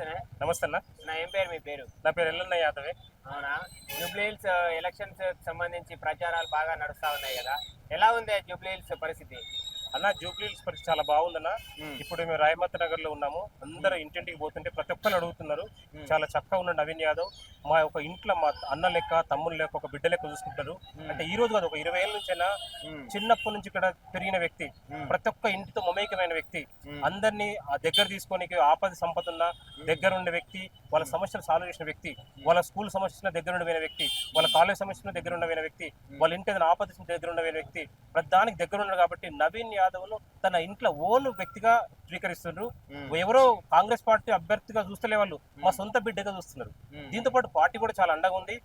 నమస్తేనే నమస్తే అన్న. నా ఏం పేరు మీ పేరు? నా పేరు ఎల్లన్న యాదవే. అవునా? జూబ్లీహిల్స్ ఎలక్షన్స్ సంబంధించి ప్రచారాలు బాగా నడుస్తా ఉన్నాయి కదా. ఎలా ఉంది జూబ్లీహిల్స్ పరిస్థితి? అన్న జూబ్లీహిల్స్ పరిస్థితి చాలా బాగుందన్న. ఇప్పుడు మేము రాయమత్ నగర్లో ఉన్నాము. అందరూ ఇంటింటికి పోతుంటే ప్రతి ఒక్కరు అడుగుతున్నారు. చాలా చక్కగా ఉన్న నవీన్ యాదవ్. మా ఒక ఇంట్లో మా అన్న లెక్క తమ్ముడు లెక్క ఒక బిడ్డ లెక్క చూసుకుంటారు. అంటే ఈ రోజు కాదు ఒక ఇరవై ఏళ్ళ నుంచైనా మ్మ్. చిన్నప్పటి నుంచి ఇక్కడ పెరిగిన వ్యక్తి. ప్రతి ఒక్క ఇంటితో మమేకమైన వ్యక్తి. అందరినీ ఆ దగ్గర తీసుకొని ఆపద సంపద ఉన్న దగ్గర ఉన్న వ్యక్తి వాళ్ళ సమస్యలు సాల్వ్ చేసిన వ్యక్తి వాళ్ళ స్కూల్ సమస్యల దగ్గర ఉండిపోయిన వ్యక్తి వాళ్ళ కాలేజ్ సమస్యల దగ్గర ఉండిపోయిన వ్యక్తి వాళ్ళ ఇంటి ఏదైనా ఆపద దగ్గర ఉండిపోయిన వ్యక్తి ప్రతి దానికి దగ్గర ఉన్నాడు కాబట్టి నవీన్ యాదవ్ ను తన ఇంట్లో ఓన్ వ్యక్తిగా స్వీకరిస్తున్నారు. ఎవరో కాంగ్రెస్ పార్టీ అభ్యర్థిగా చూస్తలే వాళ్ళు మా సొంత బిడ్డగా చూస్తున్నారు. దీంతో పాటు పార్టీ కూడా చాలా అండగా ఉంది.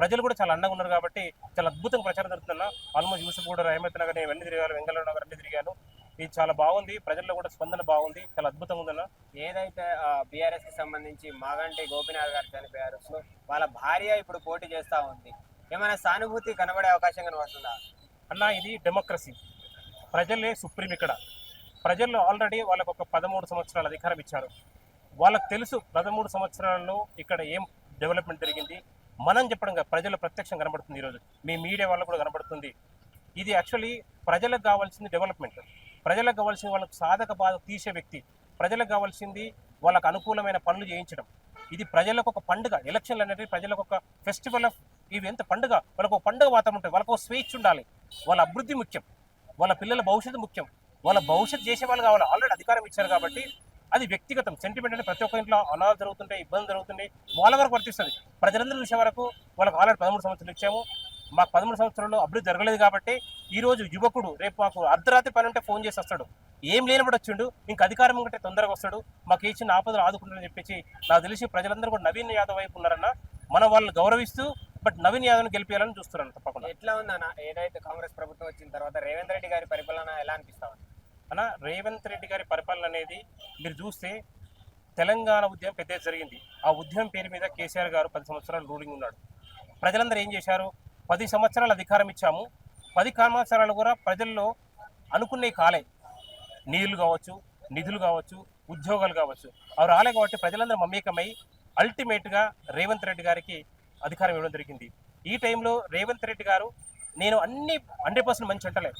ప్రజలు కూడా చాలా అండగా ఉన్నారు కాబట్టి చాలా అద్భుతంగా ప్రచారం జరుగుతున్నా ఆల్మోస్ట్ యూసుఫ్ కూడా రహమత్ నగర్ నేను అన్ని తిరిగాను వెంగళూరు నగర్ అన్ని తిరిగాను. ఇది చాలా బాగుంది. ప్రజల్లో కూడా స్పందన బాగుంది. చాలా అద్భుతంగా ఉందన్న. ఏదైతే బీఆర్ఎస్కి సంబంధించి మాగంటి గోపినాథ్ గారు చనిపోయారు వాళ్ళ భార్య ఇప్పుడు పోటీ చేస్తా ఉంది. ఏమైనా సానుభూతి కనబడే అవకాశం కనబడుతుందా? అన్న ఇది డెమోక్రసీ ప్రజలే సుప్రీం ఇక్కడ. ప్రజల్లో ఆల్రెడీ వాళ్ళకు ఒక పదమూడు సంవత్సరాల అధికారం ఇచ్చారు. వాళ్ళకు తెలుసు పదమూడు సంవత్సరాల్లో ఇక్కడ ఏం డెవలప్మెంట్ జరిగింది. మనం చెప్పడం ప్రజలు ప్రత్యక్షం కనబడుతుంది ఈరోజు. మీ మీడియా వాళ్ళకు కూడా కనబడుతుంది. ఇది యాక్చువల్లీ ప్రజలకు కావాల్సింది డెవలప్మెంట్. ప్రజలకు కావాల్సింది వాళ్ళకు సాధక బాధ తీసే వ్యక్తి. ప్రజలకు కావాల్సింది వాళ్ళకు అనుకూలమైన పనులు చేయించడం. ఇది ప్రజలకు ఒక పండుగ. ఎలక్షన్లు అనేది ప్రజలకు ఒక ఫెస్టివల్ ఆఫ్ ఇవి ఎంత పండుగ. వాళ్ళకు ఒక పండుగ వాతావరణం ఉంటుంది. వాళ్ళకు స్వేచ్ఛ ఉండాలి. వాళ్ళ అభివృద్ధి ముఖ్యం. వాళ్ళ పిల్లల భవిష్యత్తు ముఖ్యం. వాళ్ళ భవిష్యత్తు చేసే వాళ్ళు కావాలి. ఆల్రెడీ అధికారం ఇచ్చారు కాబట్టి అది వ్యక్తిగతం. సెంటిమెంట్ అంటే ప్రతి ఒక్క ఇంట్లో అలా జరుగుతుంటాయి ఇబ్బంది జరుగుతుంటాయి. వాళ్ళ వరకు వర్తిస్తుంది. ప్రజలందరూ చూసే వరకు వాళ్ళకి ఆల్రెడీ పదమూడు సంవత్సరాలు ఇచ్చాము. మాకు పదమూడు సంవత్సరాల్లో అభివృద్ధి జరగలేదు కాబట్టి ఈ రోజు యువకుడు రేపు మాకు అర్ధరాత్రి పని ఉంటే ఫోన్ చేసి వస్తాడు. ఏం లేనప్పుడు వచ్చిండు. ఇంకా అధికారం ఉంటే తొందరగా వస్తాడు. మాకు ఏ చిన్న ఆపదలు ఆదుకుంటారని చెప్పేసి నాకు తెలిసి ప్రజలందరూ కూడా నవీన్ యాదవ్ వైపు ఉన్నారన్న మనం వాళ్ళని గౌరవిస్తూ బట్ నవీన్ యాదవ్ని గెలిపేయాలని చూస్తున్నాను తప్పకుండా. ఎట్లా ఉందన్న ఏదైతే కాంగ్రెస్ ప్రభుత్వం వచ్చిన తర్వాత రేవంత్ రెడ్డి గారి పరిపాలన ఎలా అనిపిస్తా ఉంది? అన్న రేవంత్ రెడ్డి గారి పరిపాలన అనేది మీరు చూస్తే తెలంగాణ ఉద్యమం పెద్ద జరిగింది. ఆ ఉద్యమం పేరు మీద కేసీఆర్ గారు పది సంవత్సరాలు రూలింగ్ ఉన్నాడు. ప్రజలందరూ ఏం చేశారు? పది సంవత్సరాలు అధికారం ఇచ్చాము. పది సంవత్సరాలు కూడా ప్రజల్లో అనుకునే కాలే. నీళ్ళు కావచ్చు నిధులు కావచ్చు ఉద్యోగాలు కావచ్చు. అవి రాలే కాబట్టి ప్రజలందరూ మమేకమై అల్టిమేట్గా రేవంత్ రెడ్డి గారికి అధికారం ఇవ్వడం జరిగింది. ఈ టైంలో రేవంత్ రెడ్డి గారు నేను అన్ని హండ్రెడ్ పర్సెంట్ మంచి అంటలే.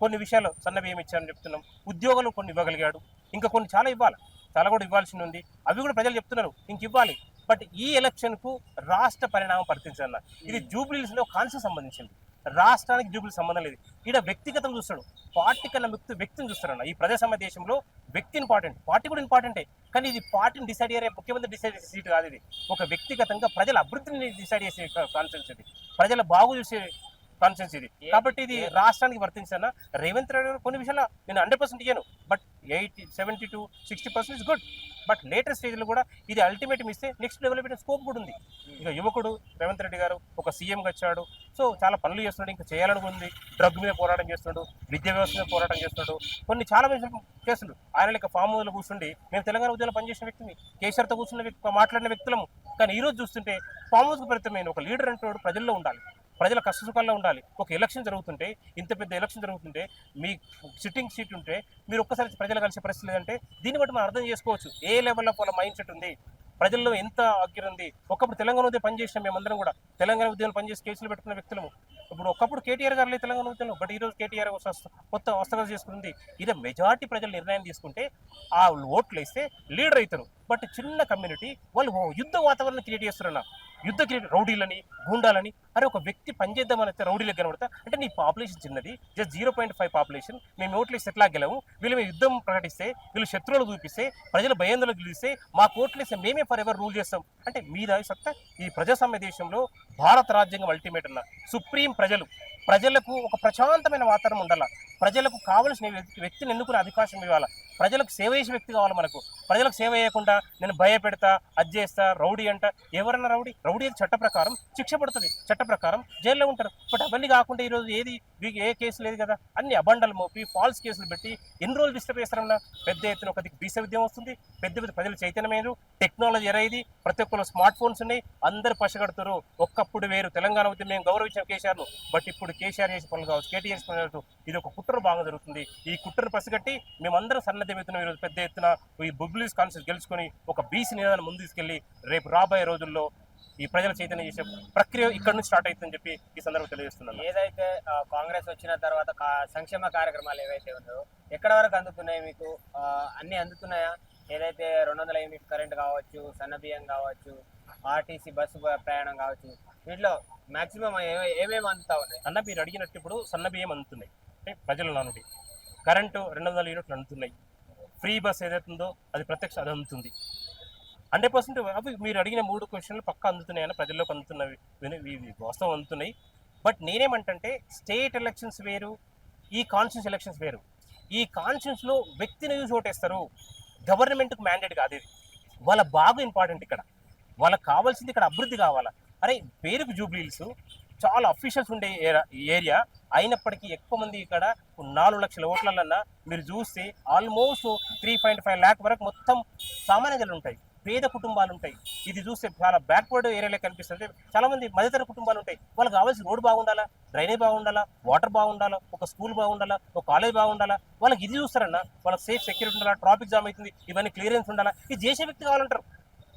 కొన్ని విషయాలు సన్న బియ్యం ఇచ్చానని చెప్తున్నాం. ఉద్యోగాలు కొన్ని ఇవ్వగలిగాడు. ఇంకా కొన్ని చాలా ఇవ్వాలి. చాలా కూడా ఇవ్వాల్సి ఉంది. అవి కూడా ప్రజలు చెప్తున్నారు. ఇంక ఇవ్వాలి. బట్ ఈ ఎలక్షన్కు రాష్ట్ర పరిణామం పరిస్థితున్న ఇది జూబ్లీస్లో కాన్సెప్ట్ సంబంధించింది. రాష్ట్రానికి జూబ్లీ సంబంధం లేదు. ఇక్కడ వ్యక్తిగతం చూస్తాడు. పార్టీ కన్నా వ్యక్తి వ్యక్తిని చూస్తాడన్న ఈ ప్రజాస్వామ్య దేశంలో వ్యక్తి ఇంపార్టెంట్ పార్టీ కూడా ఇంపార్టెంటే. కానీ ఇది పార్టీని డిసైడ్ అయ్యే ముఖ్యమంత్రి డిసైడ్ చేసే సీట్ కాదు ఇది. ఒక వ్యక్తిగతంగా ప్రజల అభివృద్ధిని డిసైడ్ చేసే కాన్సెన్స్ ఇది. ప్రజల బాగు చూసే కాన్సెన్స్ ఇది. కాబట్టి ఇది రాష్ట్రానికి వర్తించిన రేవంత్ రెడ్డి గారు కొన్ని విషయాలు నేను hundred percent ఇయ్యాను. But eighty seventy to sixty percent is good. But latest స్టేజ్లో కూడా ఇది అల్టిమేట్ ఇస్తే నెక్స్ట్ డెవలప్మెంట్ స్కోప్ కూడా ఉంది. ఇక యువకుడు రేవంత్ రెడ్డి గారు ఒక సీఎంగా వచ్చాడు. సో చాలా పనులు చేస్తున్నాడు ఇంకా చేయాలని ఉంది డ్రగ్ మీద పోరాటం చేస్తున్నాడు విద్యా వ్యవస్థ మీద పోరాటం చేస్తున్నాడు. కొన్ని చాలా విషయాలు చేస్తున్నాడు. ఆయన లెక్క ఫామ్ హౌస్లో కూర్చుండి మేము తెలంగాణ ఉద్యోగంలో పనిచేసిన వ్యక్తిని కేసీఆర్తో కూర్చున్న వ్యక్తి మాట్లాడిన వ్యక్తులము. కానీ ఈరోజు చూస్తుంటే ఫామ్ హౌస్కి పరిమితమైన ఒక లీడర్ అంటున్నాడు ప్రజల్లో ఉండాలి. ప్రజల కష్ట సుఖాల్లో ఉండాలి. ఒక ఎలక్షన్ జరుగుతుంటే ఇంత పెద్ద ఎలక్షన్ జరుగుతుంటే మీ సిట్టింగ్ సీట్ ఉంటే మీరు ఒక్కసారి ప్రజలు కలిసే పరిస్థితి లేదంటే దీన్ని బట్టి మనం అర్థం చేసుకోవచ్చు. ఏ లెవెల్లో వాళ్ళ మైండ్ సెట్ ఉంది? ప్రజల్లో ఎంత అగ్గిర ఉంది? ఒకప్పుడు తెలంగాణ ఉద్యమం పనిచేసిన మేమందరం కూడా. తెలంగాణ ఉద్యమం పనిచేసి కేసులు పెట్టుకున్న వ్యక్తులము ఇప్పుడు ఒకప్పుడు కేటీఆర్ గారు లేదు తెలంగాణ ఉద్యమం. బట్ ఈ రోజు కేటీఆర్ వస్త- కొత్త వస్తగా చేసుకుంది. ఇది మెజార్టీ ప్రజలు నిర్ణయం తీసుకుంటే ఆ ఓట్లు వేస్తే లీడర్ అవుతారు. బట్ చిన్న కమ్యూనిటీ వాళ్ళు యుద్ధ వాతావరణం క్రియేట్ చేస్తున్నారు యుద్ధ రౌడీలని గూండాలని అరే ఒక వ్యక్తి పనిచేద్దామని అయితే రౌడీలకు కనబడతా? అంటే నీ పాపులేషన్ చిన్నది. Just zero point five population. మేము ఓట్లు సెటిల్ ఎట్లా గెలము వీళ్ళు మేము యుద్ధం ప్రకటిస్తే వీళ్ళు శత్రువులు చూపిస్తే ప్రజల భయాందోళనకు గెలిస్తే మా కోట్లు వేస్తే మేమే ఫర్ ఎవర్ రూల్ చేస్తాం. అంటే మీద సత్తా? ఈ ప్రజాస్వామ్య దేశంలో భారత రాజ్యాంగం అల్టిమేట్ అన్న సుప్రీం ప్రజలు ప్రజలకు ఒక ప్రశాంతమైన వాతావరణం ఉండాల? ప్రజలకు కావలసిన వ్యక్తిని ఎన్నుకునే అవకాశం ఇవ్వాలి? ప్రజలకు సేవ చేసే వ్యక్తి కావాలి మనకు. ప్రజలకు సేవ చేయకుండా నేను భయపెడతా అది చేస్తా రౌడీ అంట. ఎవరన్నా రౌడీ? రౌడీ చట్ట ప్రకారం శిక్ష పడుతుంది. చట్ట ప్రకారం జైల్లో ఉంటారు. బట్ అవన్నీ కాకుండా ఈరోజు ఏది? వీరికి ఏ కేసు లేదు కదా? అన్ని అబండలు మోపి ఫాల్స్ కేసులు పెట్టి ఎన్ని రోజులు డిస్టర్బ్ చేస్తారన్నా పెద్ద ఎత్తున ఒక బీస విద్యం వస్తుంది. పెద్ద పెద్ద ప్రజలు చైతన్యమైన టెక్నాలజీ ఎరైది ప్రతి ఒక్కరు స్మార్ట్ ఫోన్స్ ఉన్నాయి. అందరు పసగడతారు ఒక్కప్పుడు వేరు. తెలంగాణ ఉద్యమం మేము గౌరవించిన కేసీఆర్ను. బట్ ఇప్పుడు కేసీఆర్ చేసే పనులు కావచ్చు కేటీఆర్ చేసే పనులు కావచ్చు ఇది ఒక కుట్ర బాగా జరుగుతుంది. ఈ కుట్రను పసిగట్టి మేమందరం సన్నద్ధమవుతున్నాం ఈరోజు పెద్ద ఎత్తున ఈ బుబ్లీస్ కాన్సెప్ట్ గెలుచుకొని ఒక బీసీ నినాదాన్ని ముందు తీసుకెళ్ళి రేపు రాబోయే రోజుల్లో ఈ ప్రజల చైతన్యం చేసే ప్రక్రియ ఇక్కడ నుంచి స్టార్ట్ అవుతుందని చెప్పి ఈ సందర్భంగా తెలియజేస్తున్నాను. ఏదైతే కాంగ్రెస్ వచ్చిన తర్వాత సంక్షేమ కార్యక్రమాలు ఏవైతే ఉన్నాయో ఎక్కడ వరకు అందుతున్నాయి మీకు? అన్ని అందుతున్నాయా? ఏదైతే రెండు వందల యూనిట్ కరెంట్ కావచ్చు సన్న బియ్యం కావచ్చు ఆర్టీసీ బస్సు ప్రయాణం కావచ్చు వీటిలో మాక్సిమం ఏమేమి అందుతా ఉన్నాయి? అన్న మీరు అడిగినట్టు ఇప్పుడు సన్న బియ్యం అందుతున్నాయి. అంటే ప్రజల నుండి కరెంటు రెండు వందల యూనిట్లు అందుతున్నాయి. ఫ్రీ బస్ ఏదైతుందో అది ప్రత్యక్ష అది అందుతుంది. హండ్రెడ్ పర్సెంట్ అవి మీరు అడిగిన మూడు క్వశ్చన్లు పక్క అందుతున్నాయని ప్రజల్లోకి అందుతున్నవి వాస్తవం అందుతున్నాయి. బట్ నేనేమంటే స్టేట్ ఎలక్షన్స్ వేరు ఈ కాన్షియన్స్ ఎలక్షన్స్ వేరు. ఈ కాన్షియన్స్లో వ్యక్తిని చూసి ఓటేస్తారు. గవర్నమెంట్కి మ్యాండేట్ కాదు ఇది. వాళ్ళ బాగా ఇంపార్టెంట్ ఇక్కడ. వాళ్ళకి కావాల్సింది ఇక్కడ అభివృద్ధి కావాలా. అరే పేరుకు జూబ్లీల్స్ చాలా అఫీషియల్స్ ఉండే ఏరియా. అయినప్పటికీ ఎక్కువ మంది ఇక్కడ నాలుగు లక్షల ఓట్లన్నా మీరు చూస్తే almost three point five lakh వరకు మొత్తం సామాన్య ఉంటాయి. పేద కుటుంబాలు ఉంటాయి. ఇది చూస్తే చాలా బ్యాక్వర్డ్ ఏరియాలో కనిపిస్తుంది. చాలా మంది మధ్యతర కుటుంబాలు ఉంటాయి. వాళ్ళకి కావాల్సిన రోడ్ బాగుండాలా? డ్రైనేజ్ బాగుండాలా? వాటర్ బాగుండాలా? ఒక స్కూల్ బాగుండాలా? ఒక కాలేజ్ బాగుండాలా? వాళ్ళకి ఇది చూస్తారన్న. వాళ్ళకి సేఫ్ సెక్యూరిటీ ఉండాలా? ట్రాఫిక్ జామ్ అవుతుంది. ఇవన్నీ క్లియరెన్స్ ఉండాలా? ఇది చేసే వ్యక్తి కావాలంటారు.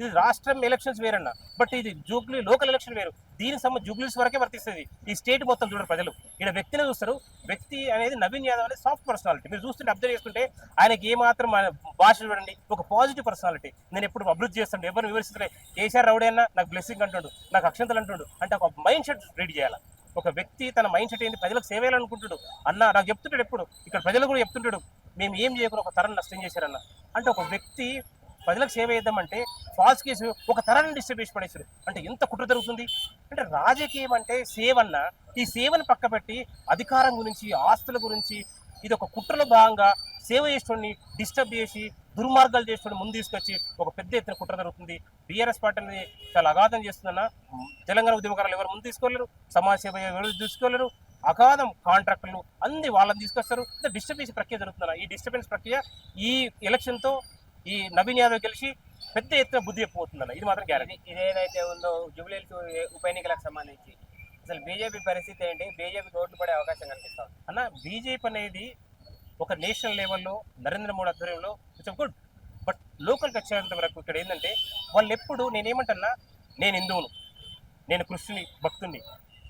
ఇది రాష్ట్రం ఎలక్షన్స్ వేరన్న. బట్ ఇది జూబ్లీ లోకల్ ఎలక్షన్ వేరు. దీనికి సంబంధించి జూబ్లీస్ వరకే వర్తిస్తుంది. ఈ స్టేట్ మొత్తం చూడరు ప్రజలు. ఇక్కడ వ్యక్తిని చూస్తారు. వ్యక్తి అనేది నవీన్ యాదవ్ అనేది సాఫ్ట్ పర్సనాలిటీ మీరు చూస్తుంటే అబ్జర్వ్ చేసుకుంటే ఆయనకి ఏమాత్రం మాత్రం ఆయన భాష చూడండి ఒక పాజిటివ్ పర్సనాలిటీ నేను ఎప్పుడు అభివృద్ధి చేస్తాను ఎవరు వివరిస్తుంటే కేసీఆర్ రౌడీ అన్న నాకు బ్లెస్సింగ్ అంటుండు నాకు అక్షంతలు అంటుండు. అంటే ఒక మైండ్ సెట్ రెడీ చేయాలి. ఒక వ్యక్తి తన మైండ్ సెట్ ఏంటి? ప్రజలకు సేవ చేయాలనుకుంటాడు. అన్న నాకు చెప్తుంటాడు ఎప్పుడు. ఇక్కడ ప్రజలు కూడా చెప్తుంటాడు. మేము ఏం చేయకుండా ఒక తరం నష్టం చేశారన్న. అంటే ఒక వ్యక్తి ప్రజలకు సేవ చేద్దామంటే ఫాల్స్ కేసు ఒక తరాన్ని డిస్టర్బ్ చేసి పడేసారు అంటే ఎంత కుట్ర జరుగుతుంది? అంటే రాజకీయం అంటే సేవ అన్న ఈ సేవను పక్కపెట్టి అధికారం గురించి ఆస్తుల గురించి ఇది ఒక కుట్రలో భాగంగా సేవ చేసేటోడిని డిస్టర్బ్ చేసి దుర్మార్గాలు చేసేటోడిని ముందు తీసుకొచ్చి ఒక పెద్ద ఎత్తున కుట్ర జరుగుతుంది. బీఆర్ఎస్ పార్టీ అనేది చాలా అగాధం చేస్తుందన్న తెలంగాణ ఉద్యమకారులు ఎవరు ముందు తీసుకోలేరు సమాజ సేవ ఎవరు తీసుకోలేరు అగాధం కాంట్రాక్టులు అన్ని వాళ్ళని తీసుకొస్తారు. డిస్టర్బ్ చేసే ప్రక్రియ జరుగుతుందన్న. ఈ డిస్టర్బెన్స్ ప్రక్రియ ఈ ఎలక్షన్తో ఈ నవీన్ యాదవ్ గెలిచి పెద్ద ఎత్తున బుద్ధి చెప్పబోతుందన్న ఇది మాత్రం గ్యారంటీ ఇది ఇదేదైతే ఉందో జూబ్లీస్ ఉప ఎన్నికలకు సంబంధించి. అసలు బీజేపీ పరిస్థితి ఏంటి? బీజేపీకి ఓట్లు పడే అవకాశం కనిపిస్తుంది అన్న బీజేపీ అనేది ఒక నేషనల్ లెవెల్లో నరేంద్ర మోడీ ఆధ్వర్యంలో కొంచెం గుడ్ బట్ లోకల్కి వచ్చేంత వరకు ఇక్కడ ఏంటంటే వాళ్ళు ఎప్పుడు నేనేమంటున్నా నేను హిందువును. నేను కృష్ణుని భక్తుని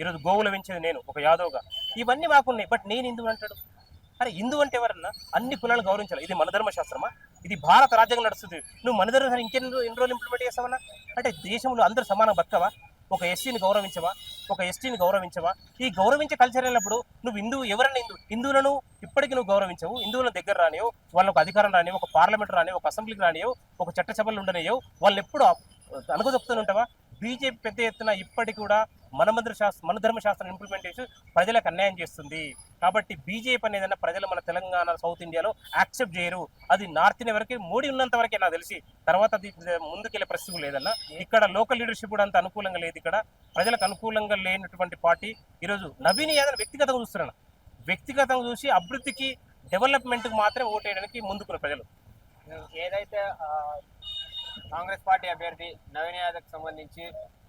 ఈరోజు గోవులు పెంచేది నేను ఒక యాదవ్గా. ఇవన్నీ మాకున్నాయి. బట్ నేను హిందువు అంటాడు. అరే హిందూ అంటే ఎవరన్నా? అన్ని కులాలు గౌరవించాలి. ఇది మన ధర్మశాస్త్రమా? ఇది భారత రాజ్యాంగం నడుస్తుంది. నువ్వు మన ధర్మ ఇంకెన్ని ఎన్ని రోజులు ఇంప్లిమెంట్ చేస్తావన్నా? అంటే దేశంలో అందరూ సమానం బతకవా ఒక ఎస్సీని గౌరవించవా? ఒక ఎస్టీని గౌరవించవా? ఈ గౌరవించే కల్చర్ అయినప్పుడు నువ్వు హిందువు ఎవరైనా హిందూ? హిందువులను ఇప్పటికీ నువ్వు గౌరవించవు. హిందువుల దగ్గర రానియవు. వాళ్ళకు అధికారం రానియో ఒక పార్లమెంట్ రానియో ఒక అసెంబ్లీకి రానియవు. ఒక చట్టసభలు ఉండనియవు. వాళ్ళని ఎప్పుడు అనుకుదొక్కుతూనే ఉంటావా? బీజేపీ పెద్ద ఎత్తున ఇప్పటికి కూడా మన మంత్ర శాస్త్ర మన ధర్మ శాస్త్రం ఇంప్లిమెంట్ చేసి ప్రజలకు అన్యాయం చేస్తుంది. కాబట్టి బీజేపీ అనేది ప్రజలు మన తెలంగాణ సౌత్ ఇండియాలో యాక్సెప్ట్ చేయరు. అది నార్త్ ఇండియా వరకు మోడీ ఉన్నంత వరకే నాకు తెలిసి. తర్వాత అది ముందుకెళ్ళే పరిస్థితి లేదన్న. ఇక్కడ లోకల్ లీడర్షిప్ కూడా అంత అనుకూలంగా లేదు ఇక్కడ. ప్రజలకు అనుకూలంగా లేనటువంటి పార్టీ ఈరోజు నవీన్ యాదవ్ వ్యక్తిగతంగా చూస్తున్నాను వ్యక్తిగతంగా చూసి అభివృద్ధికి డెవలప్మెంట్కి మాత్రం ఓటేయడానికి ముందుకున్న ప్రజలు. ఏదైతే కాంగ్రెస్ పార్టీ అభ్యర్థి నవీన్ యాదవ్కి సంబంధించి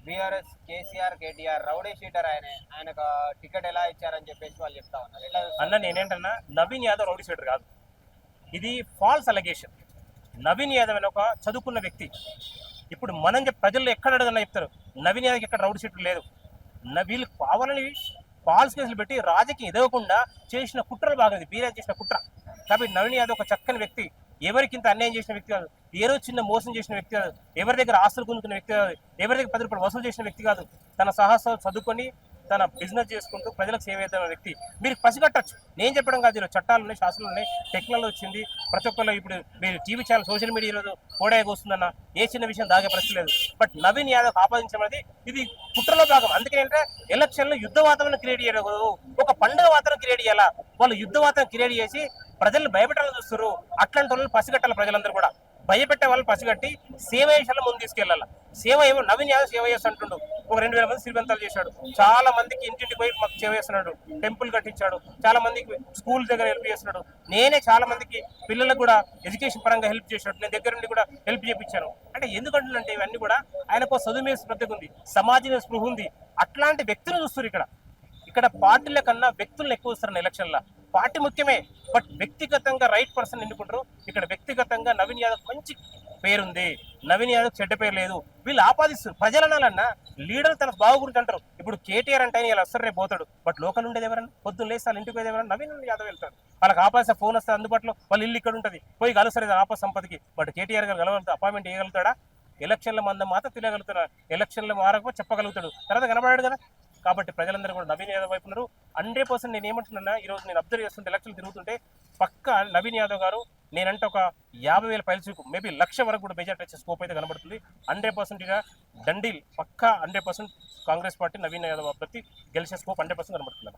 BRS KCR KTR rowdy sheeter ఆయన. ఆయనకు టికెట్ ఎలా ఇచ్చారని చెప్పేసి వాళ్ళు చెప్తా ఉన్నారు. ఎట్లా అన్న నేనేంటన్నా నవీన్ యాదవ్ రౌడీ షీటర్ కాదు. ఇది ఫాల్స్ అలగేషన్ నవీన్ యాదవ్ అనే ఒక చదువుకున్న వ్యక్తి. ఇప్పుడు మనం ప్రజలు ప్రజల్లో ఎక్కడ అడగన్నా చెప్తారు నవీన్ యాదవ్కి ఎక్కడ రౌడీ షీటర్ లేదు. వీళ్ళు కావాలని ఫాల్స్ కేసులు పెట్టి రాజకీయం ఎదగకుండా చేసిన కుట్రలు బాగుంది బీరాజ్ చేసిన కుట్ర. కాబట్టి నవీన్ యాదవ్ ఒక చక్కని వ్యక్తి. ఎవరికి ఇంత అన్యాయం చేసిన వ్యక్తి కాదు. ఏ రోజు చిన్న మోసం చేసిన వ్యక్తి కాదు. ఎవరి దగ్గర ఆస్తులు గుంజుకున్న వ్యక్తి కాదు. ఎవరి దగ్గర పది రూపాయలు వసూలు చేసిన వ్యక్తి కాదు. తన సాహసాలు చదువుకొని తన బిజినెస్ చేసుకుంటూ ప్రజలకు సేవ చేద్దాం వ్యక్తి. మీరు పసిగట్టచ్చు. నేను చెప్పడం కాదు ఇలా చట్టాలు ఉన్నాయి శాసనాలు ఉన్నాయి టెక్నాలజీ వచ్చింది. ప్రతి ఒక్కళ్ళు ఇప్పుడు మీరు టీవీ ఛానల్ సోషల్ మీడియాలో ఈరోజు కోడాయికి వస్తుందన్న ఏ చిన్న విషయం దాగే పరిస్థితి లేదు. బట్ నవీన్ యాదవ్ ఆపాదించడం ఇది కుట్రలో భాగం. అందుకే ఏంటంటే ఎలక్షన్లో యుద్ధ వాతావరణం క్రియేట్ చేయకూడదు ఒక పండుగ వాతావరణం క్రియేట్ చేయాలా? వాళ్ళు యుద్ధ వాతావరణం క్రియేట్ చేసి ప్రజల్ని భయపెట్టాలని చూస్తారు అట్లాంటి వాళ్ళు పసిగట్టాలి ప్రజలందరూ కూడా. భయపెట్టే వాళ్ళు పసిగట్టి సేవ చేసేలా ముందు తీసుకెళ్ళాలి. సేవ ఏమో నవీన్ యాదవ్ సేవ చేస్తుంటుండు. ఒక రెండు వేల మంది శ్రీమంతాలు చేశాడు. చాలా మందికి ఇంటింటికి పోయి మాకు చేస్తున్నాడు. టెంపుల్ కట్టించాడు. చాలా మందికి స్కూల్ దగ్గర హెల్ప్ చేస్తున్నాడు. నేనే చాలా మందికి పిల్లలకు కూడా ఎడ్యుకేషన్ పరంగా హెల్ప్ చేశాడు. నేను దగ్గర నుండి కూడా హెల్ప్ చేయించాను అంటే ఎందుకంటుందంటే ఇవన్నీ కూడా ఆయనకు చదువు మీద శ్రద్ధ ఉంది. సమాజం స్పృహ ఉంది. అట్లాంటి వ్యక్తులు చూస్తారు ఇక్కడ. ఇక్కడ పార్టీల కన్నా వ్యక్తులను ఎక్కువ వస్తారు ఎలక్షన్లో. పార్టీ ముఖ్యమే బట్ వ్యక్తిగతంగా రైట్ పర్సన్ ఎన్నుకుంటారు ఇక్కడ వ్యక్తిగతంగా నవీన్ యాదవ్ మంచి పేరుంది. నవీన్ యాదవ్ చెడ్డ పేరు లేదు. వీళ్ళు ఆపాదిస్తారు. ప్రజలు అనాలన్నా లీడర్ తన బాగు గురించి అంటారు. ఇప్పుడు కేటీఆర్ అంటే ఆయన ఇలా వస్తారు రేపు పోతాడు. బట్ లోకల్ ఉండేది ఎవరన్నా? పొద్దున్న లేస్తారు వాళ్ళ ఇంటికి పోయేది ఎవరన్నా? నవీన్ యాదవ్ వెళ్తాడు. వాళ్ళకి ఆపాదిస్తే ఫోన్ వస్తే అందుబాటులో వాళ్ళ ఇల్లు ఇక్కడ ఉంటుంది. పోయి కలుస్తారు ఆపా సంపదకి. బట్ కేటీఆర్ గారు కలగలుగుతాడు అపాయింట్మెంట్ చేయగలుగుతాడా ఎలక్షన్ల మంద మాత్రం తెలియగలుగుతాడు? ఎలక్షన్ల మారకపోతే చెప్పగలుగుతాడు. తర్వాత కనబడాడు కదా? కాబట్టి ప్రజలందరూ కూడా నవీన్ యాదవ్ వైపు ఉన్నారు. హండ్రెడ్ పర్సెంట్ నేను ఏమంటున్నా ఈ రోజు నేను అబ్జర్వ్ చేస్తుంటే లక్షలు తిరుగుతుంటే పక్క నవీన్ యాదవ్ గారు నేనంటే ఒక యాభై వేల పైలసీకు మేబీ లక్ష వరకు కూడా మెజార్టీ వచ్చే స్కోప్ అయితే కనబడుతుంది. హండ్రెడ్ పర్సెంట్ దండీల్ పక్కా hundred percent Congress party Naveen Yadav అభ్యర్థి గెలిచే స్కోప్ హండ్రెడ్ పర్సెంట్ కనబడుతుంది.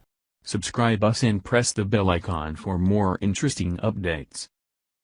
Subscribe us and press the bell icon for more interesting updates.